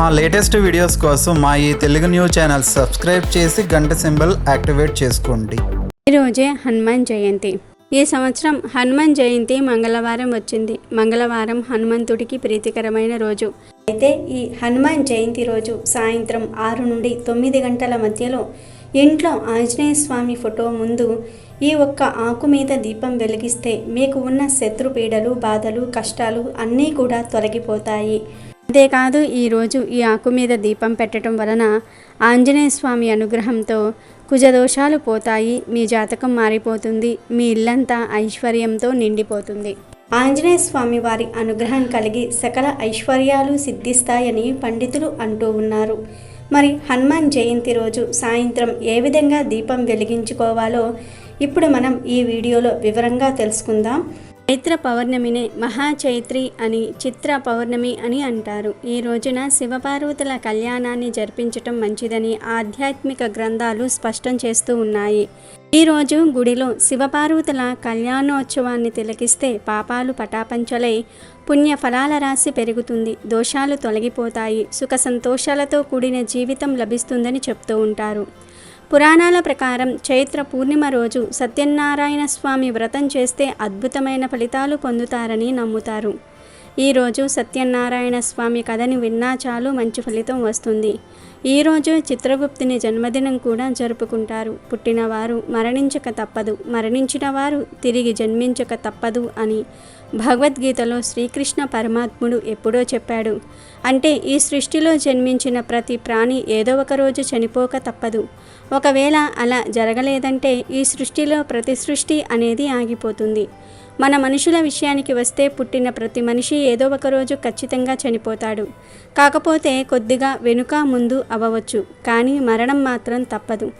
మా latest videos కోసం మా ఈ తెలుగు న్యూస్ ఛానల్ సబ్స్క్రైబ్ చేసి గంట సింబల్ యాక్టివేట్ చేసుకోండి. ఈరోజే హనుమాన్ జయంతి. ఈ సంవత్సరం హనుమాన్ జయంతి మంగళవారం వచ్చింది. మంగళవారం హనుమంతుడికి ప్రీతికరమైన రోజు. అయితే ఈ హనుమాన్ జయంతి రోజు సాయంత్రం ఆరు నుండి తొమ్మిది గంటల మధ్యలో ఇంట్లో ఆంజనేయ స్వామి ఫోటో ముందు ఈ ఒక్క ఆకు మీద దీపం వెలిగిస్తే మీకు ఉన్న శత్రుపీడలు బాధలు కష్టాలు అన్నీ కూడా తొలగిపోతాయి. అంతేకాదు ఈరోజు ఈ ఆకు మీద దీపం పెట్టడం వలన ఆంజనేయ స్వామి అనుగ్రహంతో కుజదోషాలు పోతాయి మీ జాతకం మారిపోతుంది మీ ఇల్లంతా ఐశ్వర్యంతో నిండిపోతుంది. ఆంజనేయ స్వామి వారి అనుగ్రహం కలిగి సకల ఐశ్వర్యాలు సిద్ధిస్తాయని పండితులు అంటూ ఉన్నారు. మరి హనుమాన్ జయంతి రోజు సాయంత్రం ఏ విధంగా దీపం వెలిగించుకోవాలో ఇప్పుడు మనం ఈ వీడియోలో వివరంగా తెలుసుకుందాం. చైత్ర పౌర్ణమినే మహాచైత్రి అని చిత్ర పౌర్ణమి అని అంటారు. ఈ రోజున శివపార్వతుల కళ్యాణాన్ని జరిపించటం మంచిదని ఆధ్యాత్మిక గ్రంథాలు స్పష్టం చేస్తూ ఉన్నాయి. ఈ రోజు గుడిలో శివపార్వతుల కళ్యాణోత్సవాన్ని తిలకిస్తే పాపాలు పటాపంచలై పుణ్య ఫలాల రాశి పెరుగుతుంది. దోషాలు తొలగిపోతాయి. సుఖ సంతోషాలతో కూడిన జీవితం లభిస్తుందని చెప్తూ ఉంటారు. పురాణాల ప్రకారం చైత్ర పూర్ణిమ రోజు సత్యనారాయణ స్వామి వ్రతం చేస్తే అద్భుతమైన ఫలితాలు పొందుతారని నమ్ముతారు. ఈరోజు సత్యనారాయణ స్వామి కథని విన్నా చాలు మంచి ఫలితం వస్తుంది. ఈరోజు చిత్రగుప్తుని జన్మదినం కూడా జరుపుకుంటారు. పుట్టినవారు మరణించక తప్పదు. మరణించిన వారు తిరిగి జన్మించక తప్పదు అని భగవద్గీతలో శ్రీకృష్ణ పరమాత్ముడు ఎప్పుడో చెప్పాడు. అంటే ఈ సృష్టిలో జన్మించిన ప్రతి ప్రాణి ఏదో ఒక రోజు చనిపోక తప్పదు. ఒకవేళ అలా జరగలేదంటే ఈ సృష్టిలో ప్రతి సృష్టి అనేది ఆగిపోతుంది. మన మనుషుల విషయానికి వస్తే పుట్టిన ప్రతి మనిషి ఏదో ఒక రోజు ఖచ్చితంగా చనిపోతాడు. కాకపోతే కొద్దిగా వెనుక ముందు అవ్వవచ్చు కానీ మరణం మాత్రం తప్పదు.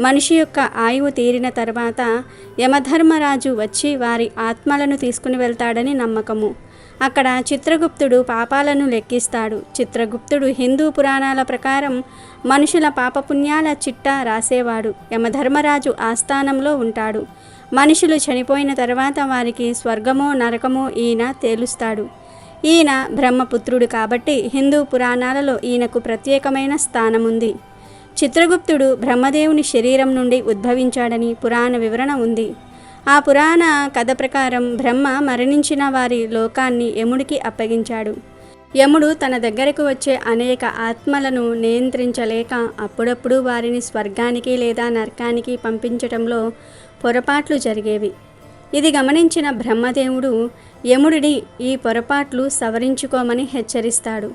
మనిషి యొక్క ఆయువు తీరిన తర్వాత యమధర్మరాజు వచ్చి వారి ఆత్మలను తీసుకుని వెళ్తాడని నమ్మకము. అక్కడ చిత్రగుప్తుడు పాపాలను లెక్కిస్తాడు. చిత్రగుప్తుడు హిందూ పురాణాల ప్రకారం మనుషుల పాపపుణ్యాల చిట్టా రాసేవాడు. యమధర్మరాజు ఆస్థానంలో ఉంటాడు. మనుషులు చనిపోయిన తర్వాత వారికి స్వర్గమో నరకమో ఈయన తేలుస్తాడు. ఈయన బ్రహ్మపుత్రుడు కాబట్టి హిందూ పురాణాలలో ఈయనకు ప్రత్యేకమైన స్థానం ఉంది చిత్రగుప్తుడు బ్రహ్మదేవుని శరీరం నుండి ఉద్భవించాడని పురాణ వివరణ ఉంది. ఆ పురాణ కథ ప్రకారం బ్రహ్మ మరణించిన వారి లోకాన్ని యముడికి అప్పగించాడు. యముడు తన దగ్గరకు వచ్చే అనేక ఆత్మలను నియంత్రించలేక అప్పుడప్పుడు వారిని స్వర్గానికి లేదా నరకానికి పంపించటంలో పొరపాట్లు జరిగేవి. ఇది గమనించిన బ్రహ్మదేవుడు యముడిని ఈ పొరపాట్లు సవరించుకోమని హెచ్చరిస్తాడు.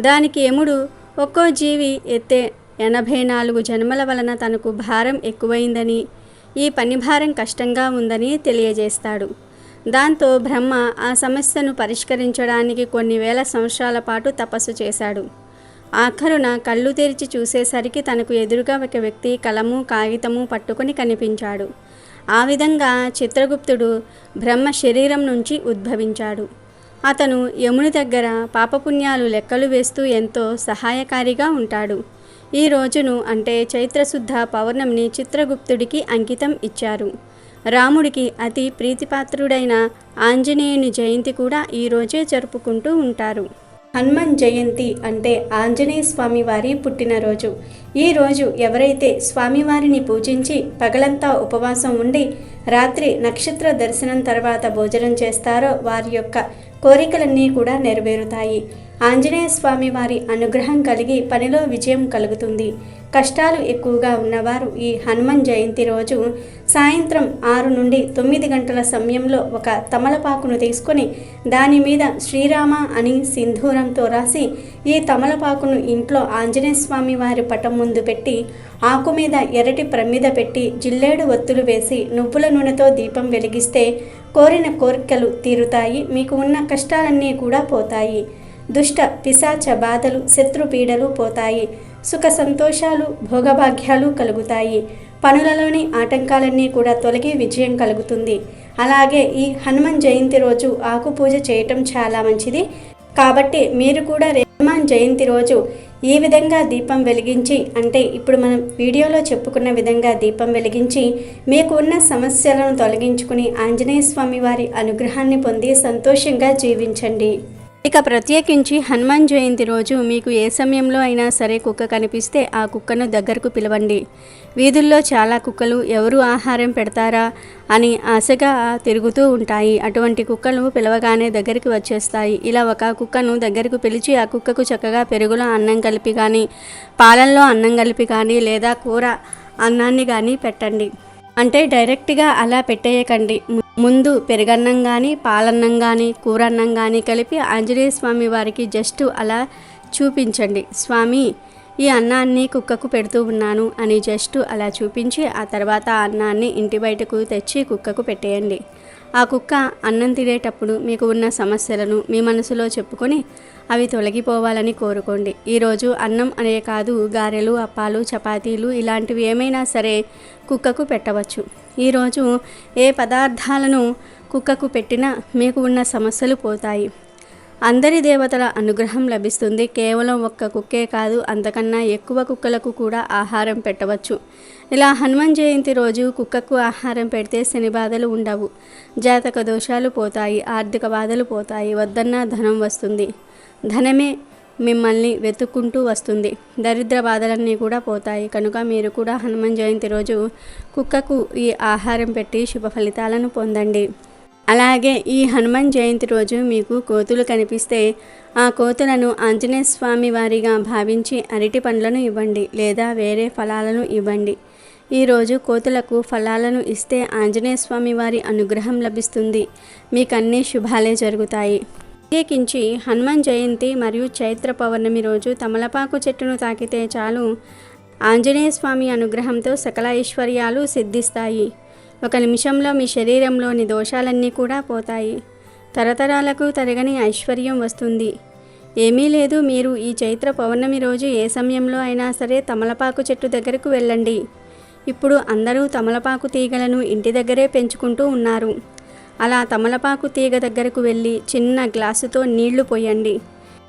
దానికి యముడు ఒక్కో జీవి ఎత్తే ఎనభై నాలుగు జన్మల వలన తనకు భారం ఎక్కువైందని ఈ పని భారం కష్టంగా ఉందని తెలియజేస్తాడు. దాంతో బ్రహ్మ ఆ సమస్యను పరిష్కరించడానికి కొన్ని వేల సంవత్సరాల పాటు తపస్సు చేశాడు. ఆఖరున కళ్ళు తెరిచి చూసేసరికి తనకు ఎదురుగా ఒక వ్యక్తి కలము కాగితము పట్టుకొని కనిపించాడు. ఆ విధంగా చిత్రగుప్తుడు బ్రహ్మ శరీరం నుంచి ఉద్భవించాడు. అతను యముని దగ్గర పాపపుణ్యాలు లెక్కలు వేస్తూ ఎంతో సహాయకారిగా ఉంటాడు. ఈ రోజును అంటే చైత్రశుద్ధ పౌర్ణమిని చిత్రగుప్తుడికి అంకితం ఇచ్చారు. రాముడికి అతి ప్రీతిపాత్రుడైన ఆంజనేయుని జయంతి కూడా ఈ రోజే జరుపుకుంటూ ఉంటారు. హనుమాన్ జయంతి అంటే ఆంజనేయ స్వామి వారి పుట్టినరోజు. ఈ రోజు ఎవరైతే స్వామివారిని పూజించి పగలంతా ఉపవాసం ఉండి రాత్రి నక్షత్ర దర్శనం తర్వాత భోజనం చేస్తారో వారి యొక్క కోరికలన్నీ కూడా నెరవేరుతాయి. ఆంజనేయ స్వామి వారి అనుగ్రహం కలిగి పనిలో విజయం కలుగుతుంది. కష్టాలు ఎక్కువగా ఉన్నవారు ఈ హనుమాన్ జయంతి రోజు సాయంత్రం ఆరు నుండి తొమ్మిది గంటల సమయంలో ఒక తమలపాకును తీసుకొని దాని మీద శ్రీరామ అని సింధూరంతో రాసి ఈ తమలపాకును ఇంట్లో ఆంజనేయ స్వామి వారి పటం ముందు పెట్టి ఆకు మీద ఎర్రటి ప్రమిద పెట్టి జిల్లేడు ఒత్తులు వేసి నువ్వుల నూనెతో దీపం వెలిగిస్తే కోరిన కోరికలు తీరుతాయి. మీకు ఉన్న కష్టాలన్నీ కూడా పోతాయి. దుష్ట పిశాచ బాధలు శత్రుపీడలు పోతాయి. సుఖ సంతోషాలు భోగభాగ్యాలు కలుగుతాయి. పనులలోని ఆటంకాలన్నీ కూడా తొలగి విజయం కలుగుతుంది. అలాగే ఈ హనుమాన్ జయంతి రోజు ఆకు పూజ చేయటం చాలా మంచిది. కాబట్టి మీరు కూడా హనుమాన్ జయంతి రోజు ఈ విధంగా దీపం వెలిగించి అంటే ఇప్పుడు మనం వీడియోలో చెప్పుకున్న విధంగా దీపం వెలిగించి మీకు ఉన్న సమస్యలను తొలగించుకుని ఆంజనేయ స్వామి వారి అనుగ్రహాన్ని పొంది సంతోషంగా జీవించండి. ఇక ప్రత్యేకించి హనుమాన్ జయంతి రోజు మీకు ఏ సమయంలో అయినా సరే కుక్క కనిపిస్తే ఆ కుక్కను దగ్గరకు పిలవండి. వీధుల్లో చాలా కుక్కలు ఎవరు ఆహారం పెడతారా అని ఆశగా తిరుగుతూ ఉంటాయి. అటువంటి కుక్కలు పిలవగానే దగ్గరికి వచ్చేస్తాయి. ఇలా ఒక కుక్కను దగ్గరకు పిలిచి ఆ కుక్కకు చక్కగా పెరుగులో అన్నం కలిపి కానీ పాలల్లో అన్నం కలిపి కానీ లేదా కూర అన్నాన్ని కానీ పెట్టండి. అంటే డైరెక్ట్గా అలా పెట్టేయకండి. ముందు పెరుగన్నం కానీ పాలన్నం కానీ కూరన్నం కానీ కలిపి ఆంజనేయ స్వామి వారికి జస్ట్ అలా చూపించండి. స్వామి ఈ అన్నాన్ని కుక్కకు పెడుతూ ఉన్నాను అని జస్ట్ అలా చూపించి ఆ తర్వాత ఆ అన్నాన్ని ఇంటి బయటకు తెచ్చి కుక్కకు పెట్టేయండి. ఆ కుక్క అన్నం తినేటప్పుడు మీకు ఉన్న సమస్యలను మీ మనసులో చెప్పుకొని అవి తొలగిపోవాలని కోరుకోండి. ఈరోజు అన్నం అనే కాదు గారెలు అప్పాలు చపాతీలు ఇలాంటివి ఏమైనా సరే కుక్కకు పెట్టవచ్చు. ఈరోజు ఏ పదార్థాలను కుక్కకు పెట్టినా మీకు ఉన్న సమస్యలు పోతాయి. అందరి దేవతల అనుగ్రహం లభిస్తుంది. కేవలం ఒక్క కుక్కే కాదు అంతకన్నా ఎక్కువ కుక్కలకు కూడా ఆహారం పెట్టవచ్చు. ఇలా హనుమాన్ జయంతి రోజు కుక్కకు ఆహారం పెడితే శని బాధలు ఉండవు. జాతక దోషాలు పోతాయి ఆర్థిక బాధలు పోతాయి వద్దన్నా ధనం వస్తుంది. ధనమే మిమ్మల్ని వెతుక్కుంటూ వస్తుంది. దరిద్ర బాధలన్నీ కూడా పోతాయి. కనుక మీరు కూడా హనుమాన్ జయంతి రోజు కుక్కకు ఈ ఆహారం పెట్టి శుభ ఫలితాలను పొందండి. అలాగే ఈ హనుమాన్ జయంతి రోజు మీకు కోతులు కనిపిస్తే ఆ కోతులను ఆంజనేయ స్వామి వారిగా భావించి అరటి పండ్లను ఇవ్వండి లేదా వేరే ఫలాలను ఇవ్వండి. ఈరోజు కోతులకు ఫలాలను ఇస్తే ఆంజనేయ స్వామి వారి అనుగ్రహం లభిస్తుంది. మీకు అన్ని శుభాలే జరుగుతాయి. ప్రత్యేకించి హనుమాన్ జయంతి మరియు చైత్ర పౌర్ణమి రోజు తమలపాకు చెట్టును తాకితే చాలు ఆంజనేయ స్వామి అనుగ్రహంతో సకల ఐశ్వర్యాలు సిద్ధిస్తాయి. ఒక నిమిషంలో మీ శరీరంలోని దోషాలన్నీ కూడా పోతాయి. తరతరాలకు తరగని ఐశ్వర్యం వస్తుంది. ఏమీ లేదు మీరు ఈ చైత్ర పౌర్ణమి రోజు ఏ సమయంలో అయినా సరే తమలపాకు చెట్టు దగ్గరకు వెళ్ళండి. ఇప్పుడు అందరూ తమలపాకు తీగలను ఇంటి దగ్గరే పెంచుకుంటూ ఉన్నారు. అలా తమలపాకు తీగ దగ్గరకు వెళ్ళి చిన్న గ్లాసుతో నీళ్ళు పోయండి.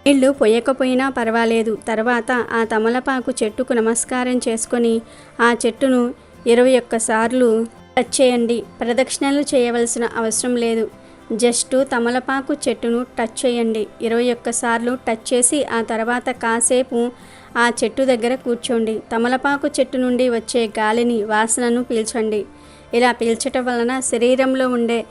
నీళ్ళు పొయ్యకపోయినా పర్వాలేదు. తర్వాత ఆ తమలపాకు చెట్టుకు నమస్కారం చేసుకొని ఆ చెట్టును ఇరవై ఒక్కసార్లు టచ్ చేయండి. ప్రదక్షిణలు చేయవలసిన అవసరం లేదు. జస్ట్ తమలపాకు చెట్టును టచ్ చేయండి. ఇరవై ఒక్కసార్లు టచ్ చేసి ఆ తర్వాత కాసేపు ఆ చెట్టు దగ్గర కూర్చోండి. తమలపాకు చెట్టు నుండి వచ్చే గాలిని వాసనను పీల్చండి. ఇలా పీల్చటం వలన శరీరంలో ఉండే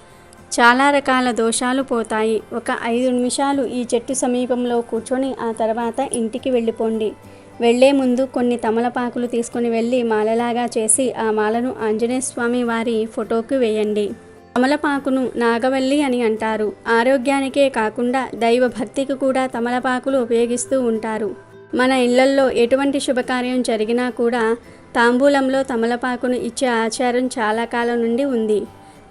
చాలా రకాల దోషాలు పోతాయి. ఒక ఐదు నిమిషాలు ఈ చెట్టు సమీపంలో కూర్చొని ఆ తర్వాత ఇంటికి వెళ్ళిపోండి. వెళ్ళే ముందు కొన్ని తమలపాకులు తీసుకొని వెళ్ళి మాలలాగా చేసి ఆ మాలను ఆంజనేయ స్వామి వారి ఫోటోకి వేయండి. తమలపాకును నాగవల్లి అని అంటారు. ఆరోగ్యానికే కాకుండా దైవ భక్తికి కూడా తమలపాకులు ఉపయోగిస్తూ ఉంటారు. మన ఇళ్ళల్లో ఎటువంటి శుభకార్యం జరిగినా కూడా తాంబూలంలో తమలపాకును ఇచ్చే ఆచారం చాలా కాలం నుండి ఉంది.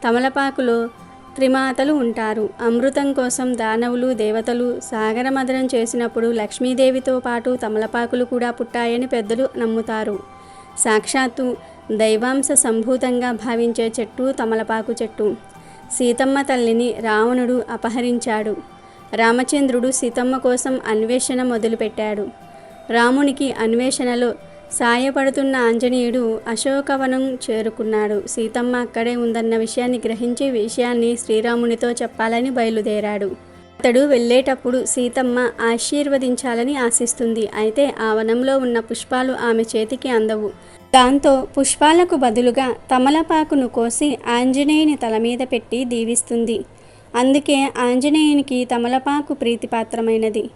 తమలపాకులో త్రిమాతలు ఉంటారు. అమృతం కోసం దానవులు దేవతలు సాగరమదనం చేసినప్పుడు లక్ష్మీదేవితో పాటు తమలపాకులు కూడా పుట్టాయని పెద్దలు నమ్ముతారు. సాక్షాత్తు దైవాంశ సంభూతంగా భావించే చెట్టు తమలపాకు చెట్టు. సీతమ్మ తల్లిని రావణుడు అపహరించాడు. రామచంద్రుడు సీతమ్మ కోసం అన్వేషణ మొదలుపెట్టాడు. రామునికి అన్వేషణలో సాయపడుతున్న ఆంజనేయుడు అశోకవనం చేరుకున్నాడు. సీతమ్మ అక్కడే ఉందన్న విషయాన్ని గ్రహించి విషయాన్ని శ్రీరామునితో చెప్పాలని బయలుదేరాడు. అతడు వెళ్ళేటప్పుడు సీతమ్మ ఆశీర్వదించాలని ఆశిస్తుంది. అయితే ఆ వనంలో ఉన్న పుష్పాలు ఆమె చేతికి అందవు. దాంతో పుష్పాలకు బదులుగా తమలపాకును కోసి ఆంజనేయుని తల మీద పెట్టి దీవిస్తుంది. అందుకే ఆంజనేయునికి తమలపాకు ప్రీతిపాత్రమైనది.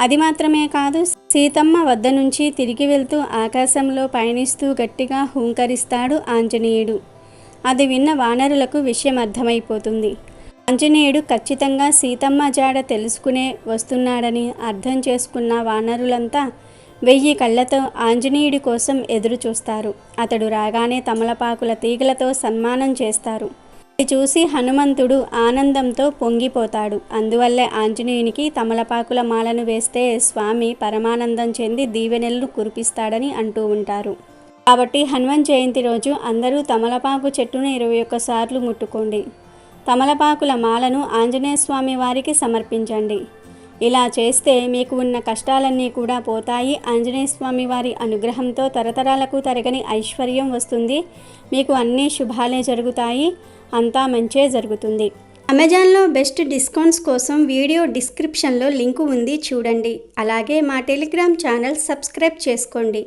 అది మాత్రమే కాదు సీతమ్మ వద్ద నుంచి తిరిగి వెళ్తూ ఆకాశంలో పయనిస్తూ గట్టిగా హూంకరిస్తాడు ఆంజనేయుడు. అది విన్న వానరులకు విషయం అర్థమైపోతుంది. ఆంజనేయుడు ఖచ్చితంగా సీతమ్మ జాడ తెలుసుకునే వస్తున్నాడని అర్థం చేసుకున్న వానరులంతా వెయ్యి కళ్ళతో ఆంజనేయుడి కోసం ఎదురు చూస్తారు అతడు రాగానే తమలపాకుల తీగలతో సన్మానం చేస్తారు. చూసి హనుమంతుడు ఆనందంతో పొంగిపోతాడు. అందువల్లే ఆంజనేయునికి తమలపాకుల మాలను వేస్తే స్వామి పరమానందం చెంది దీవెనలను కురిపిస్తాడని అంటూ ఉంటారు. కాబట్టి హనుమాన్ జయంతి రోజు అందరూ తమలపాకు చెట్టును ఇరవై ఒక్కసార్లు ముట్టుకోండి. తమలపాకుల మాలను ఆంజనేయ స్వామి వారికి సమర్పించండి. ఇలా చేస్తే మీకు ఉన్న కష్టాలన్నీ కూడా పోతాయి. ఆంజనేయ స్వామి వారి అనుగ్రహంతో తరతరాలకు తరగని ఐశ్వర్యం వస్తుంది. మీకు అన్ని శుభాలే జరుగుతాయి. అంతా మంచే జరుగుతుంది. అమెజాన్లో బెస్ట్ డిస్కౌంట్స్ కోసం వీడియో డిస్క్రిప్షన్లో లింకు ఉంది. చూడండి. అలాగే మా టెలిగ్రామ్ ఛానల్ సబ్స్క్రైబ్ చేసుకోండి.